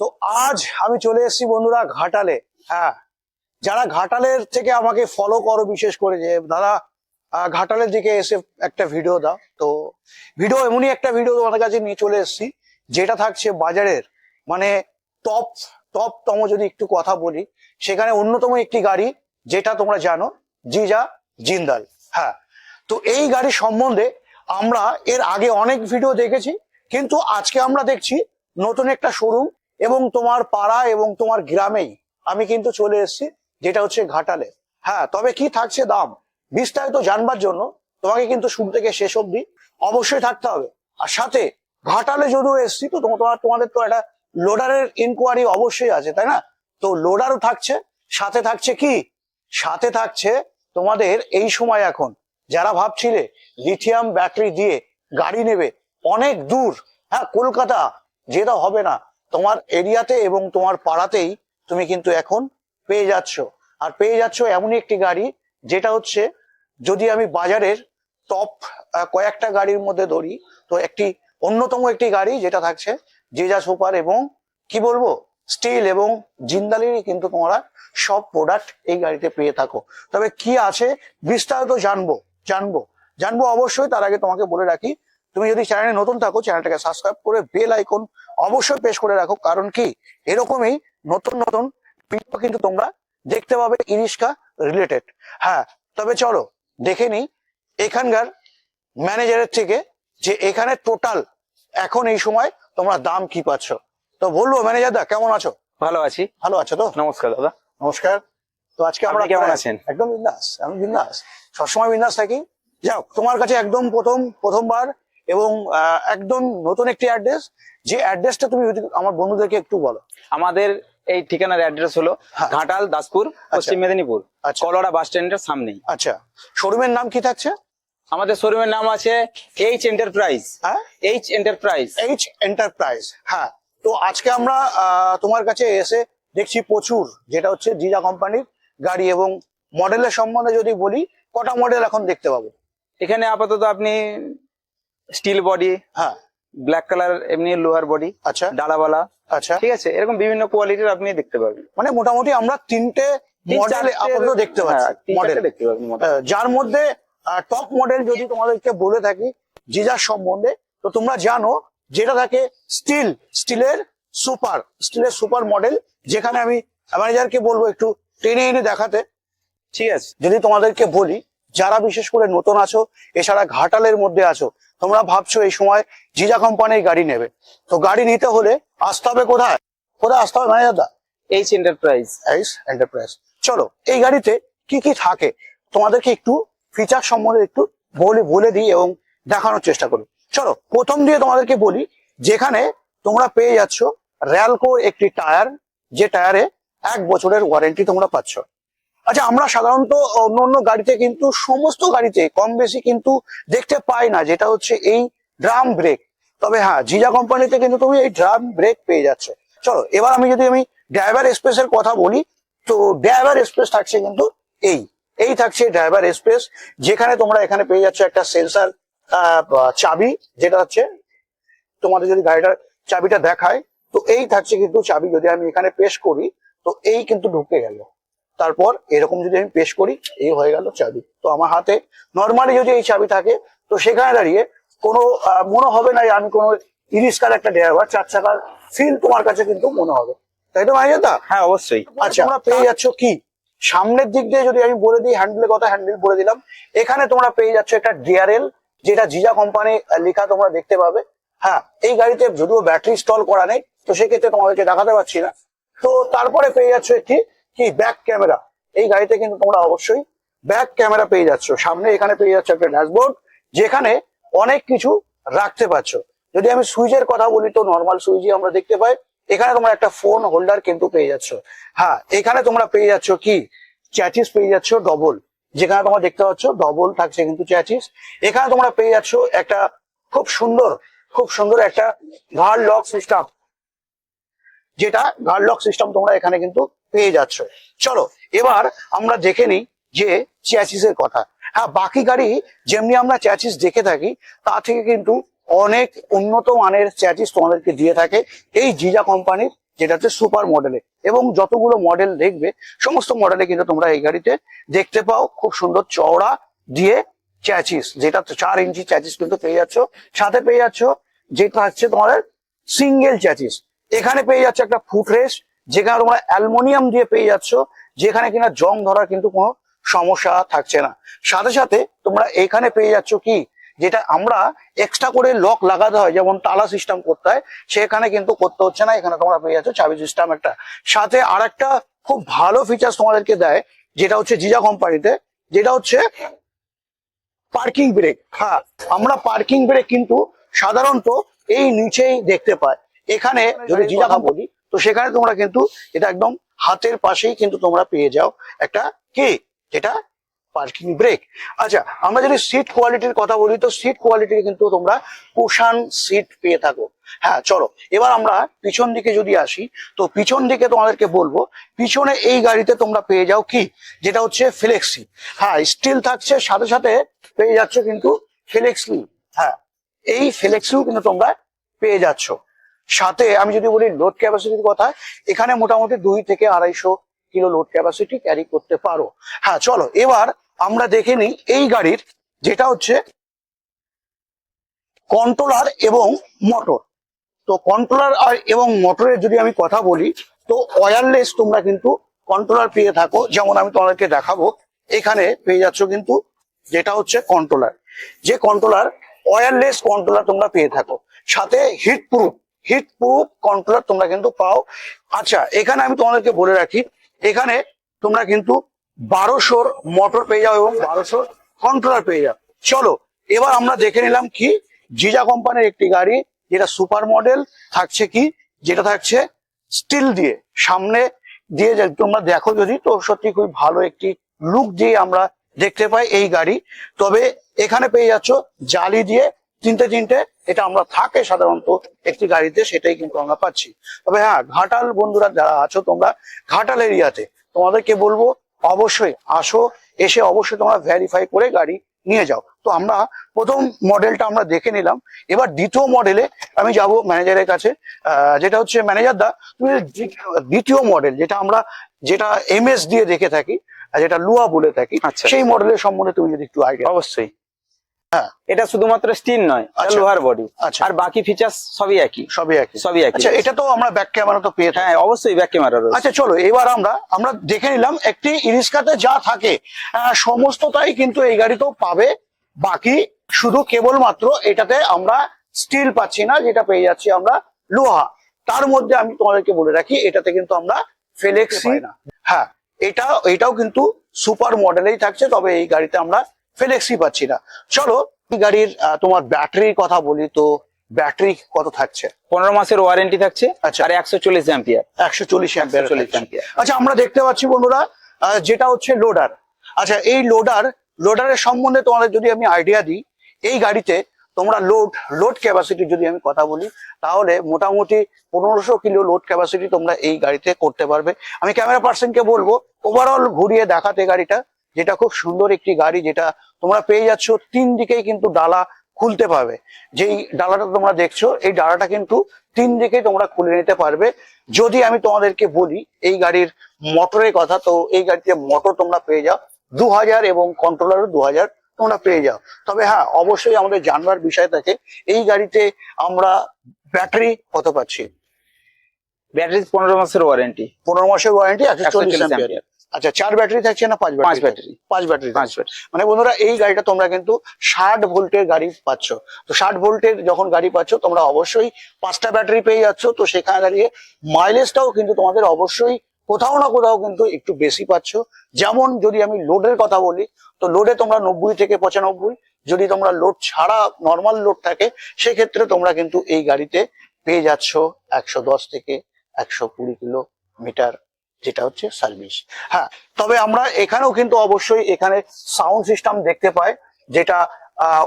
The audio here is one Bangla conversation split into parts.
তো আজ আমি চলে এসেছি বন্ধুরা ঘাটালে। হ্যাঁ যারা ঘাটালের থেকে আমাকে ফলো করো বিশেষ করে যে, দাদা ঘাটালের দিকে এসে একটা ভিডিও দাও। তো ভিডিও এমনই একটা ভিডিও তোমাদের কাছে নিয়ে চলে এসেছি, যেটা থাকছে বাজারের মানে টপ টপ তম যদি একটু কথা বলি, সেখানে অন্যতম একটি গাড়ি, যেটা তোমরা জানো, জিজা জিন্দাল। হ্যাঁ তো এই গাড়ি সম্বন্ধে আমরা এর আগে অনেক ভিডিও দেখেছি, কিন্তু আজকে আমরা দেখছি নতুন একটা শোরুম এবং তোমার পাড়া এবং তোমার গ্রামেই আমি কিন্তু চলে এসেছি, যেটা হচ্ছে ঘাটালে। হ্যাঁ তবে কি থাকছে দাম? বিস্তারিত জানবার জন্য তোমাকে কিন্তু শুরু থেকে শেষ অবধি অবশ্যই থাকতে হবে। আর সাথে ঘাটালে যদিও এসছি, তো তোমার তোমাদের তো একটা লোডারের ইনকোয়ারি অবশ্যই আছে, তাই না? তো লোডারও থাকছে, সাথে থাকছে কি? সাথে থাকছে তোমাদের এই সময় এখন যারা ভাবছিলে লিথিয়াম ব্যাটারি দিয়ে গাড়ি নেবে, অনেক দূর। হ্যাঁ কলকাতা যেটা হবে না। তোমার এরিয়াতে এবং তোমার পাড়াতেই তুমি কিন্তু এখন পেয়ে যাচ্ছ। আর পেয়ে যাচ্ছ এমনই একটি গাড়ি, যেটা হচ্ছে যদি আমি বাজারের টপ কয়েকটা গাড়ির মধ্যে ধরি, তো একটি অন্যতম একটি গাড়ি যেটা থাকছে জেজা সুপার এবং কি বলব? স্টিল এবং জিন্দালেরই কিন্তু তোমরা সব প্রোডাক্ট এই গাড়িতে পেয়ে থাকো। তবে কি আছে বিস্তারিত জানব জানব। জানব অবশ্যই, তার আগে তোমাকে বলে রাখি তুমি যদি চ্যানেলে নতুন থাকো চ্যানেলটাকে সাবস্ক্রাইব করে বেল আইকন অবশ্যই প্রেস করে রাখো। কারণ কি? এরকমই নতুন নতুন ভিডিও কিন্তু তোমরা দেখতে পাবে ইরিশকা রিলেটেড হ্যাঁ তবে চলো দেখে নিই এখানকার ম্যানেজারের থেকে যে এখানে টোটাল এখন এই সময় তোমরা দাম কি পাচ্ছ। তো বলব ম্যানেজার দা কেমন আছো? ভালো আছি। ভালো আছো তো? নমস্কার দাদা। নমস্কার। তো আজকে আমরা কেমন আছেন? একদম বিন্দাস আমি বিন্দাস। সবসময় বিন্দাস থাকি। যাও তোমার কাছে একদম প্রথম প্রথমবার এবং একদম নতুন একটি অ্যাড্রেস যে অ্যাড্রেসটা তুমি আমার বন্ধুদেরকে একটু বলো। আমাদের এই ঠিকানার অ্যাড্রেস হলো হ্যাঁ। ঘাটাল দাসপুর পশ্চিম মেদিনীপুর আচ্ছা। কলোরা বাস স্ট্যান্ডের সামনেই। আচ্ছা। শোরুমের নাম কি থাকছে? আমাদের শোরুমের নাম আছে এইচ এন্টারপ্রাইজ হ্যাঁ? এইচ এন্টারপ্রাইজ এইচ এন্টারপ্রাইজ হ্যাঁ। তো আজকে আমরা তোমার কাছে এসে দেখছি প্রচুর যেটা হচ্ছে জিজা কোম্পানির গাড়ি এবং মডেলের সম্বন্ধে যদি বলি কটা মডেল এখন দেখতে পাবো? এখানে আপাতত আপনি স্টিল বডি হ্যাঁ। ব্ল্যাক কালার এমনি লোহার বডি আচ্ছা। ডালাওয়ালা আচ্ছা। ঠিক আছে? এরকম বিভিন্ন কোয়ালিটির আপনি দেখতে পাবেন মানে মোটামুটি আমরা তিনটে মডেল আপাতত দেখতে হ্যাঁ, পাচ্ছি মডেল দেখতে পাবেন যার মধ্যে টপ মডেল যদি তোমাদেরকে বলে থাকি জিজার সম্বন্ধে তো তোমরা জানো যেটা থাকে স্টিল স্টিলের সুপার স্টিলের সুপার মডেল যেখানে আমি ম্যানেজারকে বলব একটু টেনে এনে দেখাতে। ঠিক আছে। যদি তোমাদেরকে বলি যারা বিশেষ করে নতুন আছো এছাড়া ঘাটালের মধ্যে আছো তোমরা ভাবছ এই সময় জিজা কোম্পানির গাড়ি নেবে। তো গাড়ি নিতে হলে আসতে হবে কোথায়? কোথায় আসতে হবে ম্যানেজার দা? এইচ এন্টারপ্রাইজ আইস এন্টারপ্রাইজ চলো এই গাড়িতে কি কি থাকে তোমাদেরকে একটু ফিচার সম্বন্ধে একটু বলে বলে দিই এবং দেখানোর চেষ্টা করি। চলো প্রথম দিয়ে তোমাদেরকে বলি যেখানে তোমরা পেয়ে যাচ্ছ র্যালকো একটি টায়ার যে টায়ারে এক বছরের ওয়ারেন্টি তোমরা পাচ্ছ। আচ্ছা আমরা সাধারণত অন্য অন্য গাড়িতে কিন্তু সমস্ত গাড়িতে কম বেশি কিন্তু দেখতে পাই না, যেটা হচ্ছে এই ড্রাম ব্রেক তবে হ্যাঁ জিজা কোম্পানিতে কিন্তু তুমি এই ড্রাম ব্রেক পেয়ে যাচ্ছ। চলো, এবার আমি যদি আমি ড্রাইভার স্পেসের কথা বলি, তো ড্রাইভার স্পেস থাকছে কিন্তু এই। এই থাকছে ড্রাইভার স্পেস যেখানে তোমরা এখানে পেয়ে যাচ্ছ একটা সেন্সার চাবি, যেটা হচ্ছে তোমাদের যদি গাড়িটার চাবিটা দেখায়, তো এই থাকছে কিন্তু চাবি। যদি আমি এখানে পেশ করি, তো এই কিন্তু ঢুকে গেল। তারপর এরকম যদি আমি পেশ করি এই হয়ে গেল চাবি। তো আমার হাতে নর্মালি যদি এই চাবি থাকে তো সেখানে দাঁড়িয়ে কোনো মনে হবে না আমি কোনো ইরিস্কার একটা ড্রাইভার চার চাকার ফিল তোমার কাছে কিন্তু মনে হবে। তাই তো মাইয়া দা? হ্যাঁ অবশ্যই। আচ্ছা তোমরা পেয়ে যাচ্ছ কি? সামনের দিক দিয়ে যদি আমি বলে দিই হ্যান্ডেলের কথা হ্যান্ডেল বলে দিলাম এখানে তোমরা পেয়ে যাচ্ছ একটা ডিআরএল যেটা জিজা কোম্পানি লেখা তোমরা দেখতে পাবে। হ্যাঁ এই গাড়িতে যদিও ব্যাটারি স্টল করা নেই তো সেক্ষেত্রে তোমাদেরকে দেখাতে পারছি না। তো তারপরে পেয়ে যাচ্ছ একটি কি ব্যাক ক্যামেরা এই গাড়িতে কিন্তু তোমরা অবশ্যই ব্যাক ক্যামেরা পেয়ে যাচ্ছ। সামনে এখানে পেয়ে যাচ্ছ একটা ড্যাশবোর্ড যেখানে অনেক কিছু রাখতে পারছ। যদি আমি সুইচের কথা বলি, তো নর্মাল সুইচই আমরা দেখতে পাই। এখানে তোমরা একটা ফোন হোল্ডার কিন্তু পেয়ে যাচ্ছ। হ্যাঁ এখানে তোমরা পেয়ে যাচ্ছ কি? চ্যাচিস পেয়ে যাচ্ছ ডবল যেখানে তোমরা দেখতে পাচ্ছ ডবল থাকছে কিন্তু চ্যাচিস এখানে তোমরা পেয়ে যাচ্ছ একটা খুব সুন্দর খুব সুন্দর একটা ঘাড় লক সিস্টেম যেটা ঘাড় লক সিস্টেম তোমরা এখানে কিন্তু পেয়ে যাচ্ছ। চলো, এবার আমরা দেখে নিই যে চ্যাচিসের কথা। হ্যাঁ বাকি গাড়ি যেমনি আমরা চ্যাচিস দেখে থাকি, তা থেকে কিন্তু অনেক উন্নত মানের চ্যাচিস তোমাদেরকে দিয়ে থাকে এই জিজা কোম্পানির, যেটা হচ্ছে সুপার মডেলে এবং যতগুলো মডেল দেখবে, সমস্ত মডেলে কিন্তু তোমরা এই গাড়িতে দেখতে পাও খুব সুন্দর চওড়া দিয়ে চ্যাচিস, যেটা চার ইঞ্চি চ্যাচিস কিন্তু পেয়ে যাচ্ছ। সাথে পেয়ে যাচ্ছ, যেটা হচ্ছে তোমাদের সিঙ্গেল চ্যাচিস। এখানে পেয়ে যাচ্ছ একটা ফুট রেস যেখানে তোমরা অ্যালমোনিয়াম দিয়ে পেয়ে যাচ্ছ, যেখানে কিনা জং ধরার কিন্তু কোনো সমস্যা থাকছে না। সাথে সাথে তোমরা এখানে পেয়ে যাচ্ছ কি? যেটা আমরা এক্সট্রা করে লক লাগাতে হয়, যেমন তালা সিস্টেম করতে হয়, সেখানে কিন্তু করতে হচ্ছে না, এখানে তোমরা পেয়ে যাচ্ছ চাবি সিস্টেম একটা। সাথে আর একটা খুব ভালো ফিচার্স তোমাদেরকে দেয়, যেটা হচ্ছে জিজা কোম্পানিতে, যেটা হচ্ছে পার্কিং ব্রেক হ্যাঁ আমরা পার্কিং ব্রেক কিন্তু সাধারণত এই নিচেই দেখতে পাই। এখানে যদি জিজা বলি তো সেখানে তোমরা কিন্তু এটা একদম হাতের পাশেই কিন্তু তোমরা পেয়ে যাও একটা কি? যেটা পার্কিং ব্রেক আচ্ছা আমরা যদি সিট কোয়ালিটির কথা বলি, তো সিট কোয়ালিটির কিন্তু তোমরা কুশান সিট পেয়ে থাকো। হ্যাঁ চলো, এবার আমরা পিছন দিকে যদি আসি, তো পিছন দিকে তোমাদেরকে বলব, পিছনে এই গাড়িতে তোমরা পেয়ে যাও কি? যেটা হচ্ছে ফ্লেক্সি হ্যাঁ স্টিল থাকছে, সাথে সাথে পেয়ে যাচ্ছ কিন্তু ফ্লেক্সি হ্যাঁ এই ফ্লেক্সিও কিন্তু তোমরা পেয়ে যাচ্ছ। সাথে আমি যদি বলি লোড ক্যাপাসিটির কথা, এখানে মোটামুটি দুই থেকে আড়াইশো কিলো লোড ক্যাপাসিটি ক্যারি করতে পারো। হ্যাঁ চলো, এবার আমরা দেখে নিই এই গাড়ির যেটা হচ্ছে কন্ট্রোলার এবং মোটর তো কন্ট্রোলার আর এবং মোটরের যদি আমি কথা বলি, তো ওয়্যারলেস তোমরা কিন্তু কন্ট্রোলার পেয়ে থাকো। যেমন আমি তোমাদেরকে দেখাবো, এখানে পেয়ে যাচ্ছ কিন্তু যেটা হচ্ছে কন্ট্রোলার যে কন্ট্রোলার ওয়্যারলেস কন্ট্রোলার তোমরা পেয়ে থাকো। সাথে heat proof heat proof controller তোমরা কিন্তু পাও। আচ্ছা এখানে আমি তোমাদেরকে বলে রাখি, এখানে তোমরা কিন্তু বারোশোর মোটর পেয়ে যাও এবং বারোশোর কন্ট্রোলার পেয়ে যাও। চলো, এবার আমরা দেখে নিলাম কি? জিজা কোম্পানির একটি গাড়ি, যেটা সুপার মডেল থাকছে কি? যেটা থাকছে স্টিল দিয়ে। সামনে দিয়ে তোমরা দেখো যদি, তো সত্যি খুব ভালো একটি লুক দিয়ে আমরা দেখতে পাই এই গাড়ি। তবে এখানে পেয়ে যাচ্ছ জালি দিয়ে তিনটে তিনটে এটা আমরা থাকে সাধারণত একটি গাড়িতে সেটাই কিন্তু আমরা পাচ্ছি। তবে হ্যাঁ ঘাটাল বন্ধুরা যারা আছো তোমরা ঘাটাল এরিয়াতে তোমাদেরকে বলব অবশ্যই আসো এসে অবশ্যই তোমরা ভেরিফাই করে গাড়ি নিয়ে যাও। তো আমরা প্রথম মডেলটা আমরা দেখে নিলাম। এবার দ্বিতীয় মডেলে আমি যাব ম্যানেজারের কাছে। আহ, যেটা হচ্ছে ম্যানেজার দা তুমি দ্বিতীয় মডেল যেটা আমরা যেটা এমএস দিয়ে দেখে থাকি আর যেটা লুয়া বলে থাকি আচ্ছা। সেই মডেলের সম্বন্ধে তুমি যদি একটু আইডিয়া অবশ্যই। এটা শুধুমাত্র স্টিল নয় আচ্ছা। লোহার বডি আচ্ছা। আর বাকি ফিচার্স সবই একই। সবই একই। সবই একই আচ্ছা এটা তো আমরা ব্যাক ক্যামেরা তো পেয়ে থাকি। হ্যাঁ অবশ্যই ব্যাক ক্যামেরা আচ্ছা চলো এবার আমরা আমরা দেখে নিলাম একটি ইরিস্কাতে যা থাকে। আহ, সমস্তটাই কিন্তু এই গাড়িতেও পাবে। বাকি শুধু কেবলমাত্র এটাতে আমরা স্টিল পাচ্ছি না যেটা পেয়ে যাচ্ছি আমরা লোহা। তার মধ্যে আমি তোমাদেরকে বলে রাখি এটাতে কিন্তু আমরা ফেলেক্সি হ্যাঁ এটা এটাও কিন্তু সুপার মডেলেই থাকছে তবে এই গাড়িতে আমরা ফেলেক্সি পাচ্ছি না। চলো গাড়ির তোমার ব্যাটারির কথা বলি তো ব্যাটারি কত থাকছে? পনেরো মাসের ওয়ারেন্টি থাকছে আচ্ছা। আর একশো চল্লিশ অ্যাম্পিয়ার একশো চল্লিশ চল্লিশ অ্যাম্পিয়ার আচ্ছা আমরা দেখতে পাচ্ছি বন্ধুরা যেটা হচ্ছে লোডার আচ্ছা এই লোডার লোডারের সম্বন্ধে তোমাদের যদি আমি আইডিয়া দিই এই গাড়িতে তোমরা লোড লোড ক্যাপাসিটি যদি আমি কথা বলি তাহলে মোটামুটি পনেরোশো কিলো লোড ক্যাপাসিটি তোমরা এই গাড়িতে করতে পারবে। আমি ক্যামেরা পার্সনকে বলব ওভারঅল ঘুরিয়ে দেখাতে গাড়িটা। যেটা খুব সুন্দর একটি গাড়ি যেটা তোমরা পেয়ে যাচ্ছ তিন দিকেই কিন্তু ডালা খুলতে পারবে। যেই ডালাটা তোমরা দেখছ এই ডালাটা কিন্তু তিন দিকেই তোমরা খুলে নিতে পারবে। যদি আমি তোমাদেরকে বলি এই গাড়ির মোটরের কথা তো এই গাড়িতে মোটর তোমরা পেয়ে যাও। দু হাজার এবং কন্ট্রোলারও দু হাজার তোমরা পেয়ে যাও। তবে হ্যাঁ অবশ্যই আমাদের জানবার বিষয় থাকে এই গাড়িতে আমরা ব্যাটারি কত পাচ্ছি? ব্যাটারি পনেরো মাসের ওয়ারেন্টি পনেরো মাসের ওয়ারেন্টি একশো চল্লিশ আচ্ছা চার ব্যাটারি থাকছে না পাঁচ পাঁচ ব্যাটারি ব্যাটারি পাঁচ ব্যাটারি পাঁচ ব্যাটারি মানে বন্ধুরা এই গাড়িটা তোমরা কিন্তু ষাট ভোল্টের গাড়ি পাচ্ছ। তো ষাট ভোল্টের যখন গাড়ি পাচ্ছ তোমরা অবশ্যই পাঁচটা ব্যাটারি পেয়ে যাচ্ছ। তো সেখানে দাঁড়িয়ে মাইলেজটাও কিন্তু তোমাদের অবশ্যই কোথাও না কোথাও কিন্তু একটু বেশি পাচ্ছ। যেমন যদি আমি লোডের কথা বলি তো লোডে তোমরা নব্বই থেকে পঁচানব্বই। যদি তোমরা লোড ছাড়া নর্মাল লোড থাকে সেক্ষেত্রে তোমরা কিন্তু এই গাড়িতে পেয়ে যাচ্ছ একশো দশ থেকে একশো কুড়ি কিলোমিটার। যেটা হচ্ছে সার্ভিস হ্যাঁ তবে আমরা এখানেও কিন্তু অবশ্যই এখানে সাউন্ড সিস্টেম দেখতে পাই, যেটা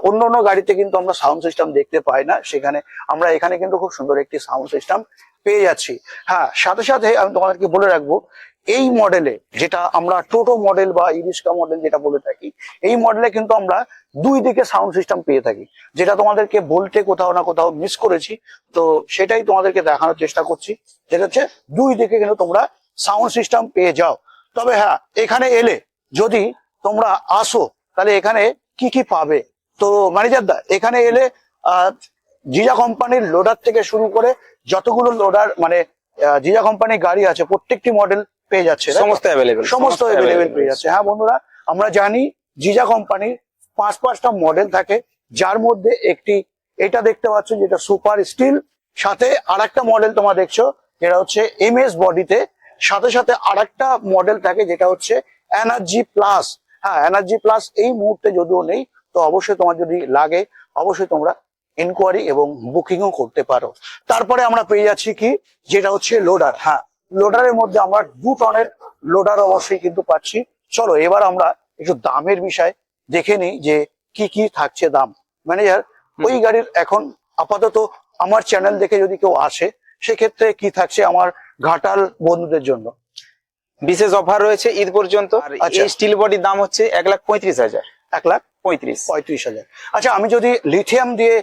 অন্য অন্য গাড়িতে কিন্তু আমরা সাউন্ড সিস্টেম দেখতে পাই না। সেখানে আমরা এখানে কিন্তু খুব সুন্দর একটি সাউন্ড সিস্টেম পেয়ে যাচ্ছি। হ্যাঁ সাথে সাথে আমি তোমাদেরকে বলে রাখব, এই মডেলে যেটা আমরা টোটো মডেল বা ইরিস্কা মডেল যেটা বলে থাকি, এই মডেলে কিন্তু আমরা দুই দিকে সাউন্ড সিস্টেম পেয়ে থাকি। যেটা তোমাদেরকে বলতে কোথাও না কোথাও মিস করেছি, তো সেটাই তোমাদেরকে দেখানোর চেষ্টা করছি। যেটা হচ্ছে দুই দিকে কিন্তু তোমরা সাউন্ড সিস্টেম পেয়ে যাও। তবে হ্যাঁ এখানে এলে যদি তোমরা আসো তাহলে এখানে কি কি পাবে? তো ম্যানেজার দা এখানে এলে জিজা কোম্পানির লোডার থেকে শুরু করে যতগুলো লোডার মানে জিজা কোম্পানির গাড়ি আছে প্রত্যেকটি মডেল পেয়ে যাচ্ছে সমস্ত অ্যাভেলেবেল সমস্ত অ্যাভেলেবেল পেয়ে যাচ্ছে। হ্যাঁ বন্ধুরা আমরা জানি জিজা কোম্পানির পাঁচ পাঁচটা মডেল থাকে যার মধ্যে একটি এটা দেখতে পাচ্ছ যেটা সুপার স্টিল সাথে আরেকটা মডেল তোমরা দেখছ যেটা হচ্ছে এম এস বডিতে সাথে সাথে আরেকটা মডেল থাকে যেটা হচ্ছে এনার্জি প্লাস হ্যাঁ এনার্জি প্লাস এই মুহূর্তে যদিও নেই তো অবশ্যই তোমার যদি লাগে অবশ্যই তোমরা ইনকোয়ারি এবং বুকিংও করতে পারো। তারপরে আমরা পেয়ে যাচ্ছি কি? যেটা হচ্ছে লোডার হ্যাঁ লোডারের মধ্যে আমরা দু টনের লোডার অবশ্যই কিন্তু পাচ্ছি। চলো এবার আমরা একটু দামের বিষয় দেখে নিই যে কি কি থাকছে দাম। ম্যানেজার ওই গাড়ির এখন আপাতত আমার চ্যানেল দেখে যদি কেউ আসে সেক্ষেত্রে কি থাকছে আমার ঘাটাল বন্ধুদের জন্য। বিশেষ অফার রয়েছে ঈদ পর্যন্ত। আচ্ছা। এই স্টিল বডির দাম হচ্ছে এক লাখ পঁয়ত্রিশ হাজার। এক লাখ পঁয়ত্রিশ। পঁয়ত্রিশ হাজার। আচ্ছা আমি যদি লিথিয়াম দিয়ে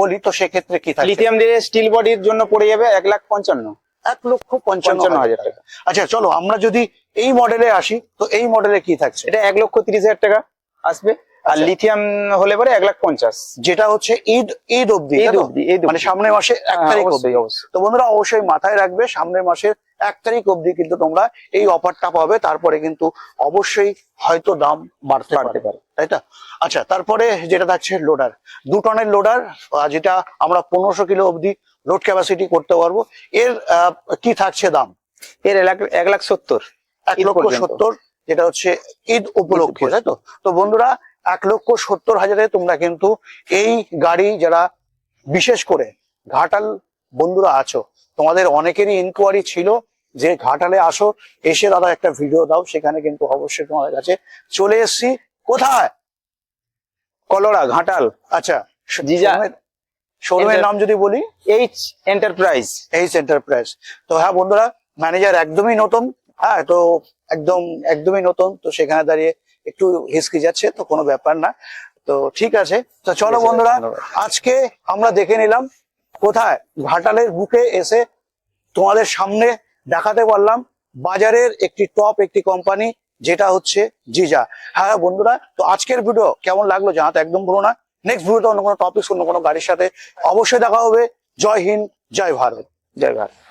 বলি তো সেক্ষেত্রে কি লিথিয়াম দিয়ে স্টিল বডির জন্য পড়ে যাবে এক লাখ পঞ্চান্ন। এক লক্ষ পঞ্চান্ন হাজার টাকা। আচ্ছা চলো আমরা যদি এই মডেলে আসি তো এই মডেলে কি থাকছে? এটা এক লক্ষ তিরিশ হাজার টাকা আসবে। আর আচ্ছা। লিথিয়াম হলে পরে এক লাখ পঞ্চাশ। যেটা হচ্ছে ঈদ ঈদ অব্দি ঈদ অব্দি, মানে সামনের মাসে এক হ্যাঁ, তারিখ অব্দি তো বন্ধুরা অবশ্যই মাথায় রাখবে সামনের মাসের এক তারিখ অব্দি কিন্তু তোমরা এই অফারটা পাবে তারপরে কিন্তু অবশ্যই হয়তো দাম বাড়তে বাড়তে পারে। তাই তো? আচ্ছা তারপরে যেটা থাকছে লোডার। দু টনের লোডার যেটা আমরা পনেরোশো কিলো অবধি লোড ক্যাপাসিটি করতে পারব। এর আহ, কি থাকছে দাম? এর এক লাখ সত্তর এক লক্ষ সত্তর যেটা হচ্ছে ঈদ উপলক্ষে। তাই তো? তো বন্ধুরা এক লক্ষ সত্তর হাজারে তোমরা কিন্তু এই গাড়ি যারা বিশেষ করে ঘাটাল বন্ধুরা আছো তোমাদের অনেকেরই ইনকোয়ারি ছিল যে ঘাটালে আসো এসে দাদা একটা ভিডিও দাও সেখানে কিন্তু অবশ্যই তোমাদের কাছে চলে এসছি। কোথায়? কলোরা ঘাটাল। আচ্ছা জিজা। শোরুমের নাম যদি বলি? এইচ এন্টারপ্রাইজ এইচ এন্টারপ্রাইজ তো হ্যাঁ বন্ধুরা ম্যানেজার একদমই নতুন হ্যাঁ তো একদম একদমই নতুন তো সেখানে দাঁড়িয়ে একটু হিসকি যাচ্ছে তো কোনো ব্যাপার না। তো ঠিক আছে। তো চলো বন্ধুরা আজকে আমরা দেখে নিলাম কোথায়? ঘাটালের বুকে এসে তোমাদের সামনে দেখাতে পারলাম বাজারের একটি টপ একটি কোম্পানি যেটা হচ্ছে জিজা। হ্যাঁ বন্ধুরা তো আজকের ভিডিও কেমন লাগল জানাতে একদম ভুলো না। নেক্সট ভিডিওতে অন্য কোনো টপিক অন্য কোনো গাড়ির সাথে অবশ্যই দেখা হবে। জয় হিন্দ জয় ভারত। জয় ভারত।